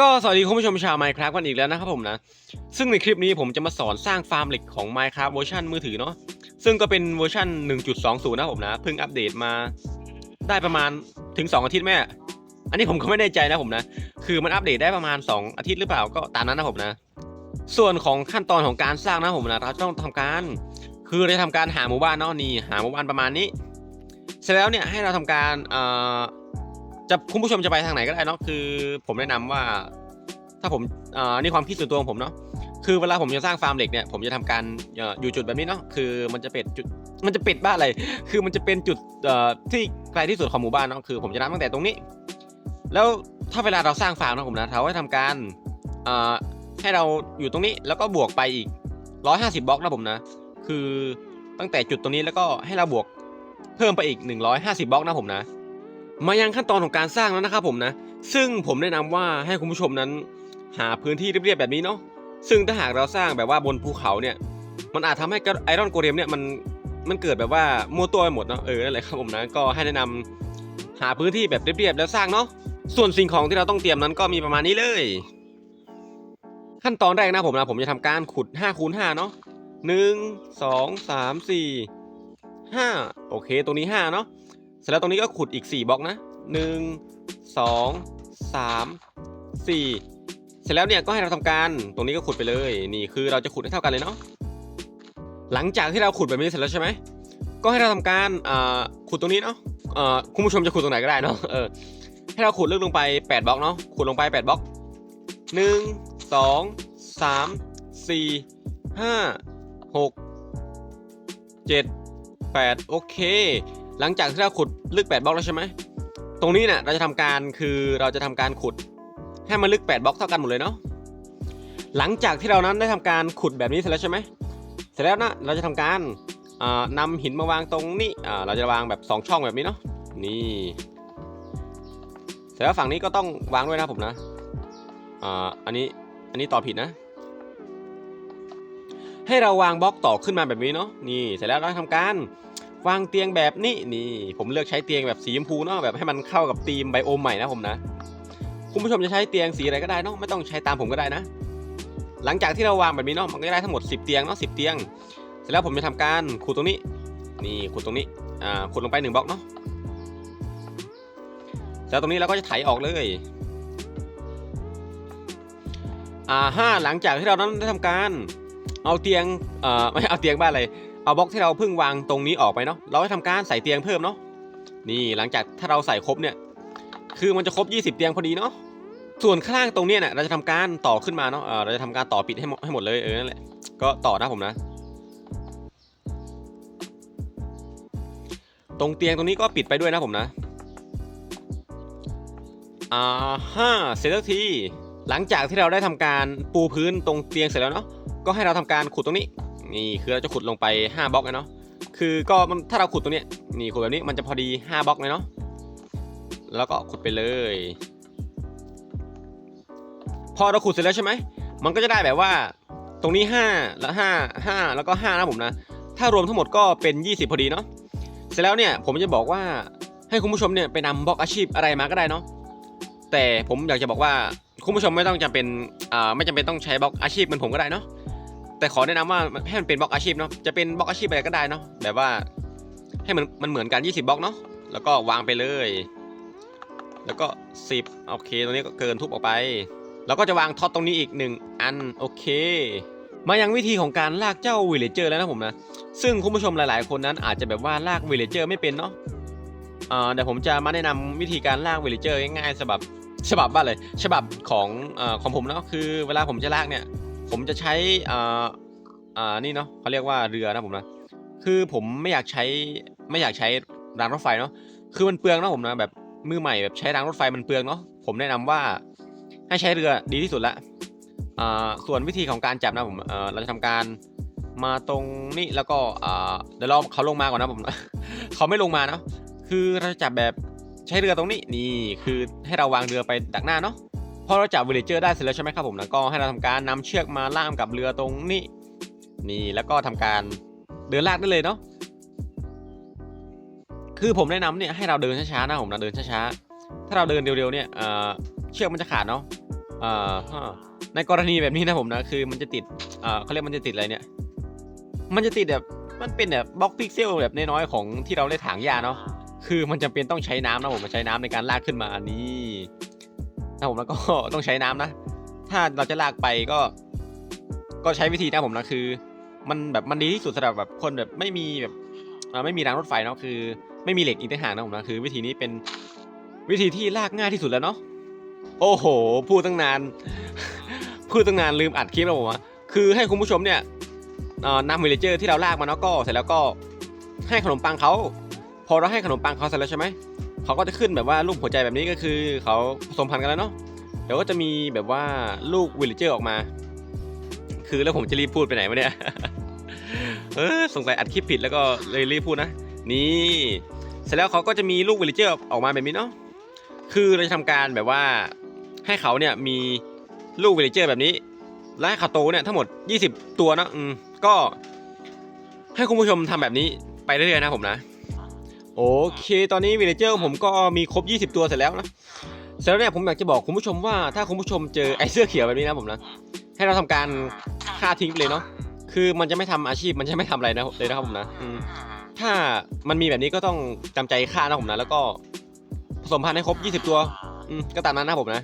ก็สวัสดีคุณผู้ชมชาว Minecraft กันอีกแล้วนะครับผมนะ ซึ่งในคลิปนี้ผมจะมาสอนสร้างฟาร์มเหล็กของ Minecraft เวอร์ชันมือถือเนาะซึ่งก็เป็นเวอร์ชัน1.20 นะผมนะ เพิ่งอัปเดตมาได้ประมาณถึง 2 อาทิตย์แม่ อันนี้ผมก็ไม่แน่ใจนะผมนะ คือมันอัปเดตได้ประมาณ 2 อาทิตย์หรือเปล่าก็ตามนั้นนะผมนะ ส่วนของขั้นตอนของการสร้างนะผมนะ เราต้องทำการ คือเราจะทำการหาหมู่บ้านเนาะนี่หาหมู่บ้านประมาณนี้ เสร็จแล้วเนี่ยให้เราทำการเอ่อ จะคุณผู้ชมจะไปทางไหนก็ได้เนาะคือผมแนะนำว่า ถ้าผมอ่อนี่ความคิดส่วนตัวของผมเนาะคือเวลาผมจะสร้างฟาร์มเหล็กเนี่ยผมจะทำการอยู่จุดแบบนี้เนาะคือมันจะเป็นจุดมันจะเป็นบ้านอะไร คือมันจะเป็นจุดที่ไกลที่สุดของหมู่บ้านเนาะคือ ผมจะนับตั้งแต่ตรงนี้ แล้วถ้าเวลาเราสร้างฟาร์มนะผมนะเราให้ทำการให้เราอยู่ตรงนี้แล้วก็บวกไปอีก 150บล็อกนะผมนะ คือตั้งแต่จุดตรงนี้แล้วก็ให้เราบวกเพิ่มไปอีก 150บล็อกนะผมนะ มายังขั้นตอนของการสร้างแล้วนะครับผมนะ ซึ่งผมแนะนำว่าให้คุณผู้ชมนั้น หาพื้นที่เรียบๆแบบนี้เนาะ ซึ่งถ้าหากเราสร้างแบบว่าบนภูเขาเนี่ย มันอาจทำให้ไอรอนโกเรมเนี่ยมันมันเกิดแบบว่ามัวตัวไปหมดเนาะ เออ นั่นแหละครับผมนะ ก็ให้แนะนำหาพื้นที่แบบเรียบๆแล้วสร้างเนาะ ส่วนสิ่งของที่เราต้องเตรียมนั้นก็มีประมาณนี้เลย ขั้นตอนแรกนะผมนะผมจะทำการขุด5คูณ5เนาะหนึ่งสองสามสี่ห้าโอเค ตรงนี้ห้าเนาะ เสร็จแล้วตรงนี้ก็ขุดอีก 4บล็อกนะหนึ่งสองสามสี่เสร็จแล้วเนี่ยก็ให้เราทำการตรงนี้ก็ขุดไปเลยนี่คือเราจะขุดให้เท่ากันเลยเนาะหลังจากที่เราขุดแบบนี้เสร็จแล้วใช่ไหมก็ให้เราทำการอ่าขุดตรงนี้เนาะอ่อคุณผู้ชมจะขุดตรงไหนก็ได้เนาะเออให้เราขุดลึกลงไป 8บล็อกเนาะขุดลงไป 8บล็อกหนึ่งสองสามสี่ห้าหกเจ็ดแปดโอเค หลังจากที่เราขุดลึก 8บล็อกแล้วใช่ไหมตรงนี้เนี่ยเราจะทำการคือเราจะทำการขุดให้มันลึก 8บล็อกเท่ากันหมดเลยเนาะหลังจากที่เรานั้นได้ทำการขุดแบบนี้เสร็จแล้วใช่ไหมเสร็จแล้วนะเราจะทำการอ่านำหินมาวางตรงนี้เราจะวางแบบ 2 ช่องแบบนี้เนาะนี่เสร็จแล้วฝั่งนี้ก็ต้องวางด้วยนะผมนะอ่าอันนี้อันนี้ต่อผิดนะ ให้เราวางบล็อกต่อขึ้นมาแบบนี้เนาะนี่เสร็จแล้วเราทำการ วางเตียงแบบนี้นี่ ผมเลือกใช้เตียงแบบสีชมพูเนาะแบบให้มันเข้ากับธีมไบโอมใหม่นะผมนะคุณผู้ชมจะใช้เตียงสีอะไรก็ได้เนาะไม่ต้องใช้ตามผมก็ได้นะ หลังจากที่เราวางแบบนี้เนาะมันก็ได้ทั้งหมด 10 เตียงเนาะสิเตียง เสร็จแล้วผมจะทำการขุดตรงนี้ นี่ขุดตรงนี้อ่าขุดลงไปหนึ่งบล็อกเนาะแล้วตรงนี้เราก็จะไถออกเลยอ่าห้าหลังจากที่เรานั้นได้ทำการ เอาเตียงเอ่อไม่เอาเตียงบ้านอะไร เอาบล็อกที่เราเพิ่งวางตรงนี้ออกไปเนาะเราให้ทำการใส่เตียงเพิ่มเนาะนี่หลังจากถ้าเราใส่ครบเนี่ยคือมันจะครบ 20 เตียงพอดีเนาะส่วนข้างล่างตรงเนี้ยเนี่ยเราจะทำการต่อขึ้นมาเนาะเราจะทำการต่อปิดให้หมดให้หมดเลยเออนั่นแหละก็ต่อนะผมนะ ตรงเตียงตรงนี้ก็ปิดไปด้วยนะผมนะอ่าห้าเสร็จแล้วทีหลังจากที่เราได้ทำการปูพื้นตรงเตียงเสร็จแล้วเนาะก็ให้เราทำการขุดตรงนี้ นี่คือเราจะขุดลงไป 5บล็อกเลยเนาะคือก็มันถ้าเราขุดตรงนี้นี่ขุดแบบนี้มันจะพอดี 5บล็อกเลยเนาะแล้วก็ขุดไปเลย พอเราขุดเสร็จแล้วใช่ไหมมันก็จะได้แบบว่าตรงนี้ 5 แล้ว 5 5 แล้วก็5นะผมนะ ถ้ารวมทั้งหมดก็เป็น 20 พอดีเนาะเสร็จแล้วเนี่ยผมจะบอกว่าให้คุณผู้ชมเนี่ยไปนำบล็อกอาชีพอะไรมาก็ได้เนาะแต่ผมอยากจะบอกว่าคุณผู้ชมไม่ต้องจำเป็นอ่าไม่จำเป็นต้องใช้บล็อกอาชีพเหมือนผมก็ได้เนาะ แต่ขอแนะนำว่าให้มันเป็นบล็อกอาชีพเนาะจะเป็นบล็อกอาชีพอะไรก็ได้เนาะแบบว่าให้มันมันเหมือนกัน 20บล็อกเนาะแล้วก็วางไปเลย แล้วก็ 10โอเคตรงนี้ก็เกินทุบออกไป แล้วก็จะวางท็อตตรงนี้อีก 1 อันโอเค มายังวิธีของการลากเจ้าวิลเลเจอร์แล้วนะผมนะซึ่งคุณผู้ชมหลาย ๆ คนนั้นอาจจะแบบว่าลากวิลเลเจอร์ไม่เป็นเนาะเดี๋ยวผมจะมาแนะนำวิธีการลากวิลเลเจอร์ง่ายๆฉบับฉบับบ้าเลยฉบับของอของผมเนาะคือเวลาผมจะลากเนี่ย ผมจะใช้อ่าอ่านี่เนาะเขาเรียกว่าเรือนะผมนะคือผมไม่อยากใช้ไม่อยากใช้รางรถไฟเนาะคือมันเปลืองเนาะผมนะแบบมือใหม่แบบใช้รางรถไฟมันเปลืองเนาะผมแนะนำว่าให้ใช้เรือดีที่สุดละอ่าส่วนวิธีของการจับนะผมเออเราจะทำการมาตรงนี้แล้วก็อ่าเดี๋ยวรอเขาลงมาก่อนนะผมนะเขาไม่ลงมาเนาะคือเราจะจับแบบใช้เรือตรงนี้นี่คือให้เราวางเรือไปดักหน้าเนาะ พอเราจับวิลเลเจอร์ได้เสร็จแล้วใช่ไหมครับผมแล้วก็ให้เราทำการนำเชือกมาล่ามกับเรือตรงนี้นี่แล้วก็ทำการเดินลากได้เลยเนาะคือผมแนะนำเนี่ยให้เราเดินช้าๆนะผมนะเดินช้าๆถ้าเราเดินเร็วๆเนี่ยเอ่อเชือกมันจะขาดเนาะอ่าฮะในกรณีแบบนี้นะผมนะคือมันจะติดอ่าเขาเรียกมันจะติดอะไรเนี่ย มันจะติดแบบมันเป็นแบบบล็อกพิกเซลแบบน้อยๆของที่เราได้ถางหญ้าเนาะคือมันจำเป็นต้องใช้น้ำนะผมมันใช้น้ำในการลากขึ้นมาอันี่นะผมแล้วก็ต้องใช้น้ำนะ ถ้าเราจะลากไปก็ ก็ใช้วิธีนะผมนะคือ มันแบบมันดีที่สุดสำหรับแบบคนแบบไม่มีแบบไม่มีรางรถไฟเนาะคือ ไม่มีเหล็กอีกต่างหากนะผมนะคือ วิธีนี้เป็นวิธีที่ลากง่ายที่สุดแล้วเนาะโอ้โห พูดตั้งนาน พูดตั้งนานลืมอัดคลิปแล้วผมอะคือให้คุณผู้ชมเนี่ยนำวิลเลเจอร์ที่เราลากมาเนาะก็เสร็จแล้วก็ให้ขนมปังเขาพอเราให้ขนมปังเขาเสร็จแล้วใช่ไหม เขาก็จะขึ้นแบบว่ารูปหัวใจแบบนี้ก็คือเขาผสมพันธุ์กันแล้วเนาะเดี๋ยวก็จะมีแบบว่าลูกวิลเลเจอร์ออกมา คือแล้วผมจะรีบพูดไปไหนวะเนี่ยเออสงสัยอัดคลิปผิดแล้วก็เลยรีบพูดนะนี่เสร็จแล้วเขาก็จะมีลูกวิลเลเจอร์ออกมาแบบนี้เนาะคือเราจะทำการแบบว่าให้เขาเนี่ยมีลูกวิลเลเจอร์แบบนี้และให้เขาโตเนี่ยทั้งหมด 20 ตัวเนอะอืมก็ให้คุณผู้ชมทำแบบนี้ไปเรื่อยๆนะผมนะ โอเค ตอนนี้วิลเลเจอร์ผมก็มีครบ 20 ตัวเสร็จแล้วนะเสร็จแล้วเนี่ยผมอยากจะบอกคุณผู้ชมว่าถ้าคุณผู้ชมเจอไอ้เสื้อเขียวแบบนี้นะผมนะให้เราทำการฆ่าทิ้งไปเลยเนาะคือมันจะไม่ทำอาชีพมันจะไม่ทำอะไรนะเลยนะครับผมนะถ้ามันมีแบบนี้ก็ต้องจำใจฆ่านะผมนะแล้วก็ผสมพันธุ์ให้ครบ 20 ตัวก็ตามนั้นนะผมนะ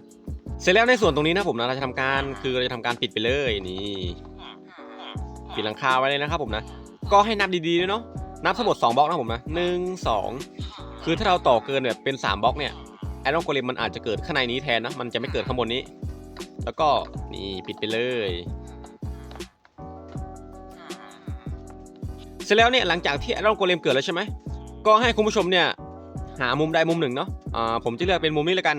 เสร็จแล้วในส่วนตรงนี้นะผมนะเราจะทำการคือเราจะทำการปิดไปเลยนี่ปิดหลังคาไว้เลยนะครับผมนะ ก็ให้นับดีๆด้วยเนาะ นับทั้งหมด2บล็อกนะผมนะหนึ่งสองคือถ้าเราต่อเกินแบบเป็น3บล็อกเนี่ยไอรอนโกเลมมันอาจจะเกิดข้างในนี้แทนนะ มันจะไม่เกิดข้างบนนี้ แล้วก็นี่ปิดไปเลยเสร็จแล้วเนี่ยหลังจากที่ไอรอนโกเลมเกิดแล้วใช่ไหมก็ให้คุณผู้ชมเนี่ยหามุมใดมุมหนึ่งเนาะอ่าผมจะเลือกเป็นมุมนี้แล้วกัน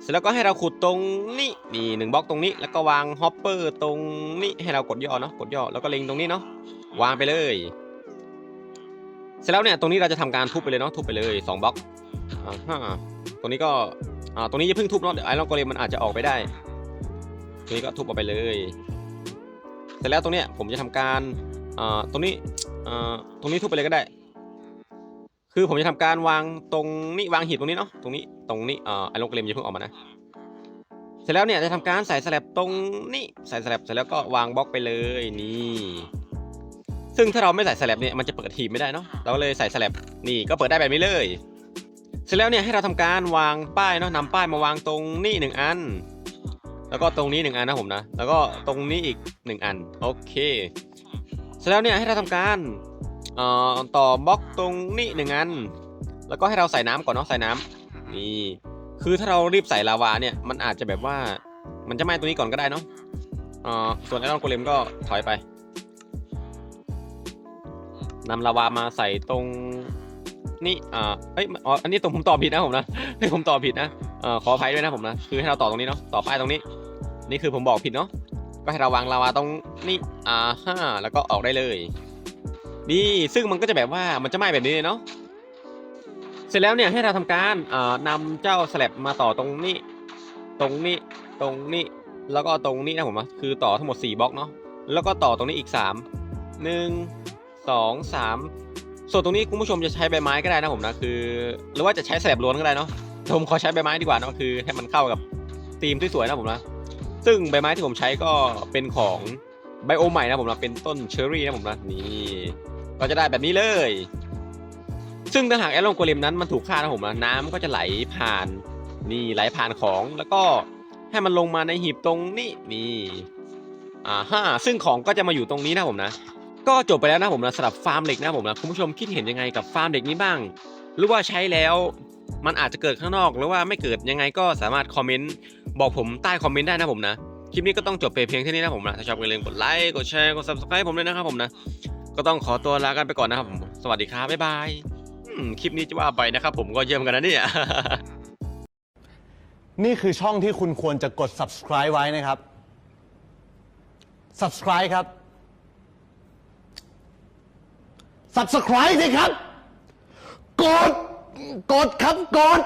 เสร็จแล้วก็ให้เราขุดตรงนี้นี่หนึ่งบล็อกตรงนี้ แล้วก็วางฮอปเปอร์ตรงนี้ให้เรากดย่อเนาะกดย่อแล้วก็เล็งตรงนี้เนาะวางไปเลย เสร็จแล้วเนี่ยตรงนี้เราจะทำการทุบไปเลยเนาะทุบไปเลย2บล็อกอ่าฮะตรงนี้ก็อ่าตรงนี้อย่าเพิ่งทุบเนาะเดี๋ยวไอรอนโกเลมมันอาจจะออกไปได้ ตรงนี้ก็ทุบออกไปเลย เสร็จแล้วตรงเนี้ยผมจะทำการอ่าตรงนี้อ่าตรงนี้ทุบไปเลยก็ได้ คือผมจะทำการวางตรงนี้วางหีบตรงนี้เนาะตรงนี้ตรงนี้อ่าไอรอนโกเลมอย่าเพิ่งออกมานะเสร็จแล้วเนี่ยจะทำการใส่สลับตรงนี้ใส่สลับเสร็จแล้วก็วางบล็อกไปเลยนี่ ซึ่งถ้าเราไม่ใส่สลับเนี่ยมันจะเปิดหีบไม่ได้เนาะเราก็เลยใส่สลับนี่ก็เปิดได้แบบนี้เลย เสร็จแล้วเนี่ยให้เราทำการวางป้ายเนาะนำป้ายมาวางตรงนี้หนึ่งอัน แล้วก็ตรงนี้หนึ่งอันนะผมนะ แล้วก็ตรงนี้อีกหนึ่งอันโอเคเสร็จแล้วเนี่ยให้เราทำการเอ่อต่อบล็อกตรงนี้หนึ่งอัน แล้วก็ให้เราใส่น้ำก่อนเนาะใส่น้ำนี่คือถ้าเรารีบใส่ลาวาเนี่ยมันอาจจะแบบว่ามันจะไหม้ตรงนี้ก่อนก็ได้เนาะเอ่อส่วนไอรอนโกเลมก็ถอยไป นำลาวามาใส่ตรงนี่อ่าเอ้ยอ๋ออันนี้ตรงผมต่อผิดนะผมนะนี่ผมต่อผิดนะเอ่อขออภัยด้วยนะผมนะคือให้เราต่อตรงนี้เนาะต่อป้ายตรงนี้ นี่คือผมบอกผิดเนาะก็ให้เราวางลาวาตรงนี้อ่าห้าแล้วก็ออกได้เลยนี่ซึ่งมันก็จะแบบว่ามันจะไหม้แบบนี้เลยเนาะเสร็จแล้วเนี่ยให้เราทำการเอ่อนำเจ้าสลับมาต่อตรงนี้ ตรงนี้ตรงนี้แล้วก็ตรงนี้นะผมนะคือต่อทั้งหมด4บล็อกเนาะแล้วก็ต่อตรงนี้อีก3 1 2 3ส่วนตรงนี้คุณผู้ชมจะใช้ใบไม้ก็ได้นะผมนะคือ หรือว่าจะใช้แสบล้วนก็ได้เนาะผมขอใช้ใบไม้ดีกว่านะคือให้มันเข้ากับธีมที่สวยนะผมนะซึ่งใบไม้ที่ผมใช้ก็เป็นของไบโอใหม่นะผมนะเป็นต้นเชอร์รี่นะผมนะนี่ก็จะได้แบบนี้เลย ซึ่งถ้าหากแอโรโกเลมนั้นมันถูกฆ่านะผมนะน้ำก็จะไหลผ่านนี่ไหลผ่านของแล้วก็ให้มันลงมาในหีบตรงนี้นี่อ่าฮะซึ่งของก็จะมาอยู่ตรงนี้นะผมนะ ก็จบไปแล้วนะผมนะสำหรับฟาร์มเหล็กนะผมนะคุณผู้ชมคิดเห็นยังไงกับฟาร์มเหล็กนี้บ้าง หรือว่าใช้แล้วมันอาจจะเกิดข้างนอกหรือว่าไม่เกิดยังไงก็สามารถคอมเมนต์บอกผมใต้คอมเมนต์ได้นะผมนะคลิปนี้ก็ต้องจบไปเพียงเท่านี้นะผมนะถ้าชอบก็อย่าลืมกดไลค์กดแชร์กด subscribe ผมด้วยนะครับผมนะก็ต้องขอตัวลากันไปก่อนนะครับผมสวัสดีครับบ๊ายบายคลิปนี้จะว่าไปนะครับผมก็เยี่ยมกันนะเนี่ยนี่คือช่องที่คุณควรจะกด subscribe ไว้นะครับ subscribe ครับ subscribe สิครับ กด กดครับ กด